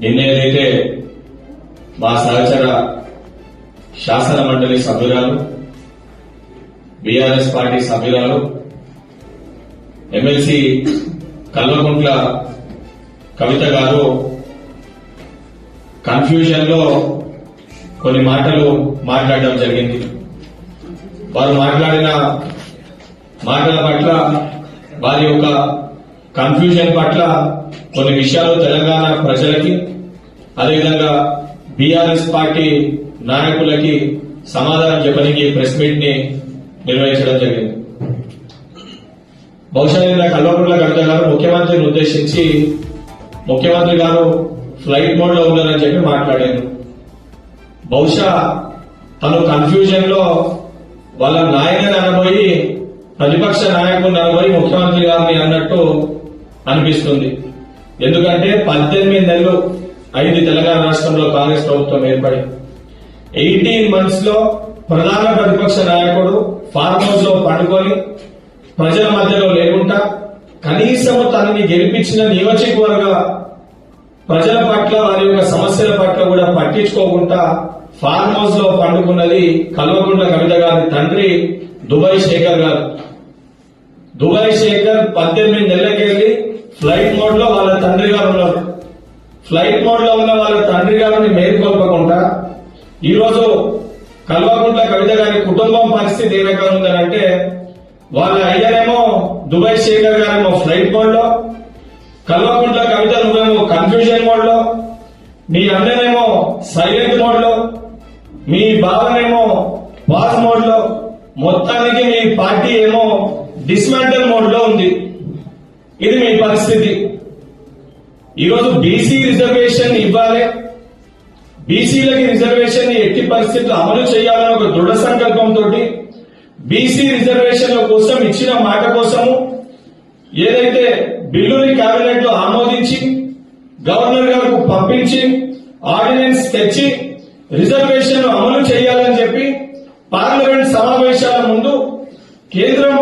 నిన్న ఏదైతే మా సహచర శాసన మండలి సభ్యురాలు బీఆర్ఎస్ పార్టీ సభ్యురాలు ఎమ్మెల్సీ కల్వకుంట్ల కవిత గారు కన్ఫ్యూజన్లో కొన్ని మాటలు మాట్లాడడం జరిగింది. వారు మాట్లాడిన మాటల పట్ల వారి యొక్క కన్ఫ్యూజన్ పట్ల కొన్ని విషయాలు తెలంగాణ ప్రజలకి అదేవిధంగా బీఆర్ఎస్ పార్టీ నాయకులకి సమాధానం చెప్పడానికి ప్రెస్ మీట్ని నిర్వహించడం జరిగింది. బహుశా నిన్న కల్వకుంట్ల కవిత గారు ముఖ్యమంత్రిని ఉద్దేశించి ముఖ్యమంత్రి గారు ఫ్లైట్ మోడ్లో ఉన్నారని చెప్పి మాట్లాడారు. బహుశా తను కన్ఫ్యూజన్లో వాళ్ళ నాయనని అనబోయి ప్రతిపక్ష నాయకుడు అనబోయి ముఖ్యమంత్రి గారిని అన్నట్టు అనిపిస్తుంది. ఎందుకంటే పద్దెనిమిది నెలలు ఐదు తెలంగాణ రాష్ట్రంలో కాంగ్రెస్ ప్రభుత్వం ఏర్పడి ఎయిటీన్ మంత్స్లో ప్రధాన ప్రతిపక్ష నాయకుడు ఫార్మ్ హౌస్లో పండుకొని ప్రజల మధ్యలో లేకుండా కనీసం తనని గెలిపించిన నియోజకవర్గ ప్రజల పట్ల వారి యొక్క సమస్యల పట్ల కూడా పట్టించుకోకుండా ఫార్మ్ హౌస్లో పండుకున్నది కల్వకుంట్ల కవిత గారి తండ్రి దుబాయ్ శేఖర్ గారు. దుబాయ్ శేఖర్ పద్దెనిమిది నెలలకెళ్ళి ఫ్లైట్ మోడ్లో వాళ్ళ తండ్రి గారు ఉన్నారు. ఫ్లైట్ మోడ్లో ఉన్న వాళ్ళ తండ్రి గారిని మేలుకొల్పకుండా ఈరోజు రోజు కల్వకుంట్ల కవిత గారి కుటుంబం పరిస్థితి ఏ రకంగా ఉందనంటే వాళ్ళ అయ్యనేమో దుబాయ్ శేఖర్ గారేమో ఫ్లైట్ మోడ్లో కల్వకుంట్ల కవిత నువ్వేమో కన్ఫ్యూజన్ మోడ్లో మీ అన్ననేమో సైలెంట్ మోడ్లో మీ బావనేమో పాస్ మోడ్లో మొత్తానికి మీ పార్టీ ఏమో డిస్మాంటల్ మోడ్లో ఉంది. ఇది మీ పరిస్థితి. ఈరోజు బీసీ రిజర్వేషన్ ఇవ్వాలి. బీసీలకి రిజర్వేషన్ ఎట్టి పరిస్థితులు అమలు చేయాలని ఒక దృఢ సంకల్పంతో బీసీ రిజర్వేషన్ల కోసం ఇచ్చిన మాట కోసము ఏదైతే బిల్లుని కేబినెట్లో ఆమోదించి గవర్నర్ గారికి పంపించి ఆర్డినెన్స్ తెచ్చి రిజర్వేషన్ అమలు చేయాలని చెప్పి పార్లమెంట్ సమావేశాల ముందు కేంద్రం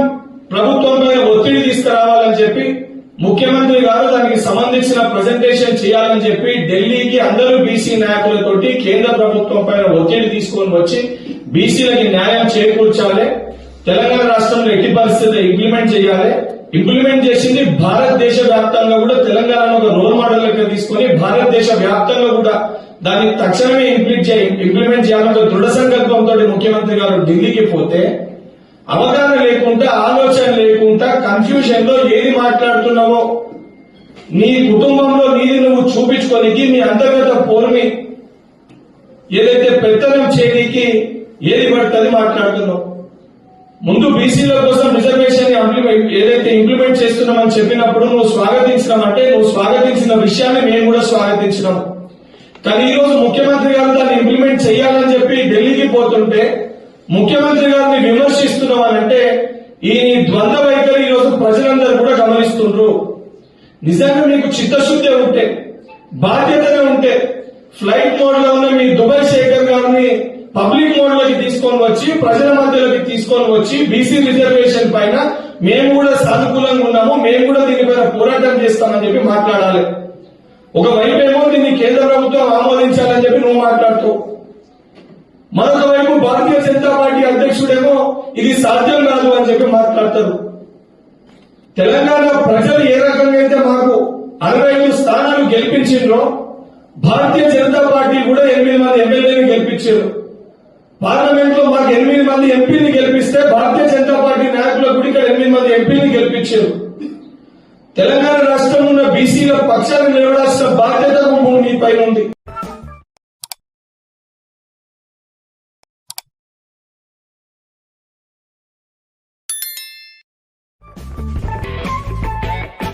ముఖ్యమంత్రి గారు దానికి సంబంధించిన ప్రజెంటేషన్ చేయాలని చెప్పి ఢిల్లీకి అందరూ బీసీ నాయకులతోటి కేంద్ర ప్రభుత్వం పైన ఒత్తిడి తీసుకొని వచ్చి బీసీలకి న్యాయం చేకూర్చాలి. తెలంగాణ రాష్ట్రంలో ఎట్టి పరిస్థితుల్లో ఇంప్లిమెంట్ చేయాలి. ఇంప్లిమెంట్ చేసింది భారతదేశ వ్యాప్తంగా కూడా తెలంగాణను ఒక రోల్ మోడల్ లెక్క తీసుకొని భారతదేశ వ్యాప్తంగా కూడా దాన్ని తక్షణమే ఇంప్లిమెంట్ చేయ ఇంప్లిమెంట్ చేయాలని దృఢ సంకల్పంతో ముఖ్యమంత్రి గారు ఢిల్లీకి పోతే అవగాహన లేకుండా ఆలోచన లేకుండా కన్ఫ్యూజన్లో ఏది మాట్లాడుతున్నావో నీ కుటుంబంలో నీది నువ్వు చూపించుకోనికి నీ అంతర్గత పోర్మి ఏదైతే పెత్తనం చేయడానికి ఏది పడుతుంది మాట్లాడుతున్నావు. ముందు బీసీల కోసం రిజర్వేషన్ ఇంప్లిమెంట్ ఏదైతే ఇంప్లిమెంట్ చేస్తున్నామని చెప్పినప్పుడు నువ్వు స్వాగతించినామంటే నువ్వు స్వాగతించిన విషయాన్ని మేము కూడా స్వాగతించినాం కానీ ఈ రోజు ముఖ్యమంత్రి గారు దాన్ని ఇంప్లిమెంట్ చేయాలని చెప్పి ఢిల్లీకి పోతుంటే ముఖ్యమంత్రి గారిని విమర్శిస్తున్నామనంటే ఈ ద్వంద్వ వైఖరి ఈ రోజు ప్రజలందరూ కూడా గమనిస్తుండ్రు. నిజంగా మీకు చిత్తశుద్ధి ఉంటే బాధ్యతగా ఉంటే ఫ్లైట్ మోడ్లో ఉన్న మీ దుబాయ్ శేఖర్ గారిని పబ్లిక్ మోడ్లోకి తీసుకొని వచ్చి ప్రజల మధ్యలోకి తీసుకొని వచ్చి బీసీ రిజర్వేషన్ పైన మేము కూడా సానుకూలంగా ఉన్నాము మేము కూడా దీనిపైన పోరాటం చేస్తామని చెప్పి మాట్లాడాలి. ఒకవైపు ఏమో దీన్ని కేంద్ర ప్రభుత్వం ఆమోదించాలని చెప్పి నువ్వు మాట్లాడుతావు మరొక వైపు భారతీయ జనతా పార్టీ అధ్యక్షుడేమో ఇది సాధ్యం కాదు అని చెప్పి మాట్లాడతారు. తెలంగాణ ప్రజలు ఏ రకంగా అయితే మాకు అరవై ఐదు స్థానాలు గెలిపించిండ్రో భారతీయ జనతా పార్టీ కూడా ఎనిమిది మంది ఎమ్మెల్యేలు గెలిపించారు. పార్లమెంట్లో మాకు ఎనిమిది మంది ఎంపీని గెలిపిస్తే భారతీయ జనతా పార్టీ నాయకులకు కూడా ఇక్కడ ఎనిమిది మంది ఎంపీని గెలిపించారు. తెలంగాణ రాష్ట్రంలో ఉన్న బీసీల పక్షాన్ని నిలబడాల్సిన బాధ్యత మీ పైన ఉంది.